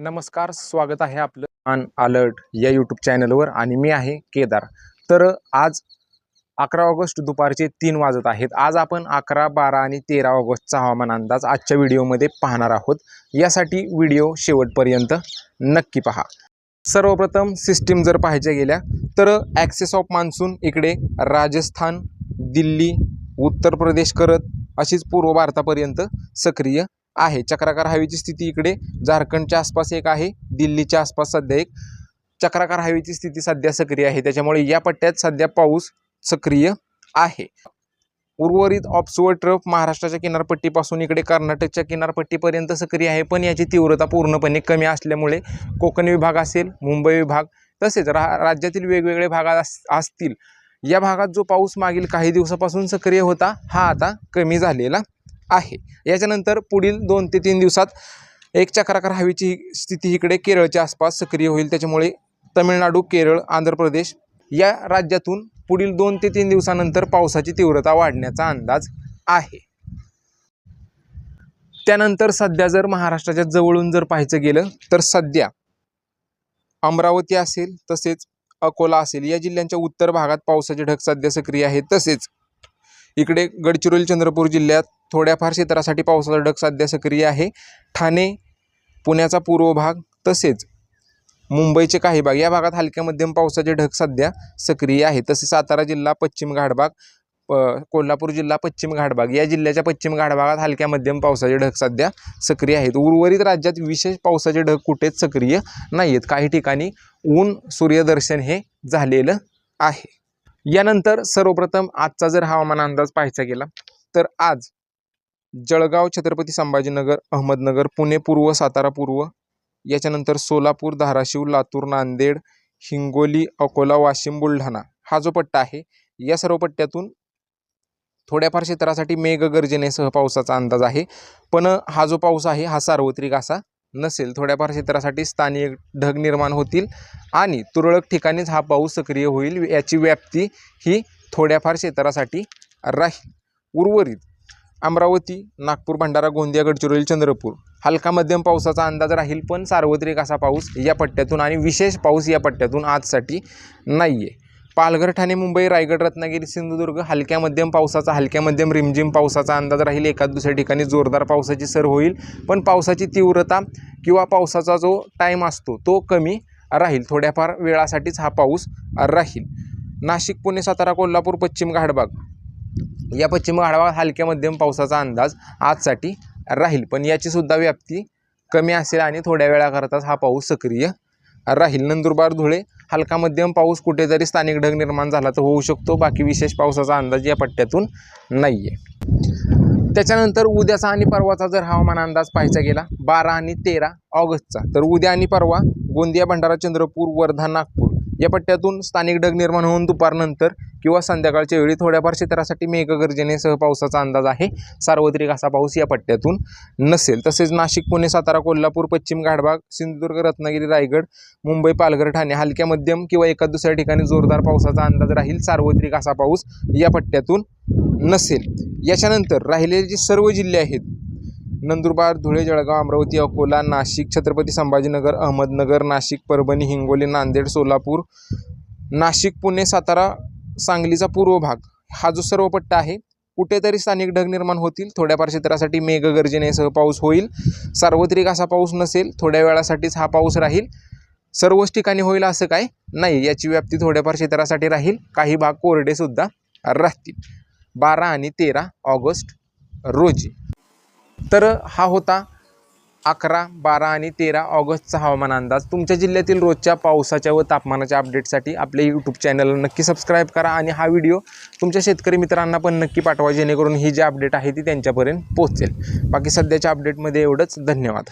नमस्कार स्वागत आहे आपलं अन अलर्ट या यूट्यूब चॅनलवर आणि मी आहे केदार. तर आज अकरा ऑगस्ट दुपारचे तीन वाजत आहेत. आज आपण अकरा बारा आणि तेरा ऑगस्टचा हवामान अंदाज आजच्या व्हिडिओमध्ये पाहणार आहोत. यासाठी व्हिडिओ शेवटपर्यंत नक्की पहा. सर्वप्रथम सिस्टीम जर पाहायच्या गेल्या तर ॲक्सेस ऑफ मान्सून इकडे राजस्थान दिल्ली उत्तर प्रदेश करत अशीच पूर्व भारतापर्यंत सक्रिय आहे. चक्राकार हवेची स्थिती इकडे झारखंडच्या आसपास एक आहे दिल्लीच्या आसपास सध्या एक. चक्राकार हवेची स्थिती सध्या सक्रिय आहे. त्याच्यामुळे या पट्ट्यात सध्या पाऊस सक्रिय आहे. उर्वरित ऑप्सवर ट्रफ महाराष्ट्राच्या किनारपट्टीपासून इकडे कर्नाटकच्या किनारपट्टीपर्यंत सक्रिय आहे पण याची तीव्रता पूर्णपणे कमी असल्यामुळे कोकण विभाग असेल मुंबई विभाग तसेच रा राज्यातील वेगवेगळे भागात अस असतील. या भागात जो पाऊस मागील काही दिवसापासून सक्रिय होता हा आता कमी झालेला आहे. याच्यानंतर पुढील दोन ते तीन दिवसात एक चक्राकार हवेची स्थिती इकडे केरळच्या आसपास सक्रिय होईल. त्याच्यामुळे तमिळनाडू केरळ आंध्र प्रदेश या राज्यातून पुढील दोन ते तीन दिवसानंतर पावसाची तीव्रता वाढण्याचा अंदाज आहे. त्यानंतर सध्या जर महाराष्ट्राच्या जवळून जर पाहायचं गेलं तर सध्या अमरावती असेल तसेच अकोला असेल या जिल्ह्यांच्या उत्तर भागात पावसाचे ढग सध्या सक्रिय आहेत. तसेच इकडे गडचिरोली चंद्रपूर जिल्ह्यात थोड्याफार क्षेत्रासाठी पावसाचा ढग सध्या सक्रिय आहे. ठाणे पुण्याचा पूर्व भाग तसेच मुंबईचे काही भाग या भागात हलक्या मध्यम पावसाचे ढग सध्या सक्रिय आहे. तसेच सातारा जिल्हा पश्चिम घाटभाग प कोल्हापूर जिल्हा पश्चिम घाटभाग या जिल्ह्याच्या पश्चिम घाटभागात हलक्या मध्यम पावसाचे ढग सध्या सक्रिय आहेत. उर्वरित राज्यात विशेष पावसाचे ढग कुठेच सक्रिय नाही आहेत काही ठिकाणी ऊन सूर्यदर्शन हे झालेलं आहे. यानंतर सर्वप्रथम आजचा जर हवामान अंदाज पाहायचा गेला तर आज जळगाव छत्रपती संभाजीनगर अहमदनगर पुणे पूर्व सातारा पूर्व याच्यानंतर सोलापूर धाराशिव लातूर नांदेड हिंगोली अकोला वाशिम बुलढाणा हा जो पट्टा आहे या सर्व पट्ट्यातून थोड्याफार क्षेत्रासाठी मेघगर्जनेसह पावसाचा अंदाज आहे. पण हा जो पाऊस आहे हा सार्वत्रिक असा नसेल थोड्याफार क्षेत्रासाठी स्थानिक ढग निर्माण होतील आणि तुरळक ठिकाणीच हा पाऊस सक्रिय होईल. याची व्याप्ती ही थोड्याफार क्षेत्रासाठी राहील. उर्वरित अमरावती नागपूर भंडारा गोंदिया गडचिरोली चंद्रपूर हलका मध्यम पावसाचा अंदाज राहील पण सार्वत्रिक असा पाऊस या पट्ट्यातून आणि विशेष पाऊस या पट्ट्यातून आजसाठी नाही आहे पालघर ठाणे मुंबई रायगड रत्नागिरी सिंधुदुर्ग हलक्या मध्यम पावसाचा हलक्या मध्यम रिमझिम पावसाचा अंदाज राहील. एखाद दुसऱ्या ठिकाणी जोरदार पावसाची सर होईल पण पावसाची तीव्रता किंवा पावसाचा जो टाईम असतो तो कमी राहील. थोड्याफार वेळासाठीच हा पाऊस राहील. नाशिक पुणे सातारा कोल्हापूर पश्चिम घाटबाग. या पश्चिम घाटभागात हलक्या मध्यम पावसाचा अंदाज आजसाठी राहील. पण याचीसुद्धा व्याप्ती कमी असेल आणि थोड्या वेळाकरताच हा पाऊस सक्रिय राहील. नंदुरबार धुळे हलका मध्यम पाऊस कुठेतरी स्थानिक ढग निर्माण झाला तर होऊ शकतो. बाकी विशेष पावसाचा अंदाज या पट्ट्यातून नाही आहे त्याच्यानंतर उद्याचा आणि परवाचा जर हवामान अंदाज पाहायचा गेला बारा आणि तेरा ऑगस्टचा. तर उद्या आणि परवा गोंदिया भंडारा चंद्रपूर वर्धा नागपूर या पट्ट्यातून स्थानिक ढग निर्माण होऊन दुपारनंतर किंवा संध्याकाळच्या वेळी थोड्याफार क्षेत्रासाठी मेघगर्जनेसह पावसाचा अंदाज आहे. सार्वत्रिक असा पाऊस या पट्ट्यातून नसेल. तसेच नाशिक पुणे सातारा कोल्हापूर पश्चिम घाटबाग सिंधुदुर्ग रत्नागिरी रायगड मुंबई पालघर ठाणे हलक्या मध्यम किंवा एका दुसऱ्या ठिकाणी जोरदार पावसाचा अंदाज राहील. सार्वत्रिक असा पाऊस या पट्ट्यातून नसेल. याच्यानंतर राहिलेले जे सर्व जिल्हे आहेत नंदुरबार धुळे जळगाव अमरावती अकोला नाशिक छत्रपती संभाजीनगर अहमदनगर नाशिक परभणी हिंगोली नांदेड सोलापूर नाशिक पुणे सातारा सांगलीचा पूर्व भाग. हा जो सर्व पट्टा आहे कुठेतरी स्थानिक ढग निर्माण होतील. थोड्याफार क्षेत्रासाठी मेघगर्जनेसह पाऊस होईल. सार्वत्रिक असा पाऊस नसेल. थोड्या वेळासाठीच हा पाऊस राहील. सर्वच ठिकाणी होईल असं काय नाही. याची व्याप्ती थोड्याफार क्षेत्रासाठी राहील. काही भाग कोरडेसुद्धा राहतील. बारा आणि तेरा ऑगस्ट रोजी. तर हा होता अकरा बारा आणि तेरा ऑगस्टचा हवामान अंदाज. तुमच्या जिल्ह्यातील रोजच्या पावसाच्या व तापमानाच्या अपडेटसाठी आपल्या यूट्यूब चॅनलला नक्की सबस्क्राईब करा आणि हा व्हिडिओ तुमच्या शेतकरी मित्रांना पण नक्की पाठवा जेणेकरून ही जी अपडेट आहे ती त्यांच्यापर्यंत पोहोचेल. बाकी सध्याच्या अपडेटमध्ये एवढंच. धन्यवाद.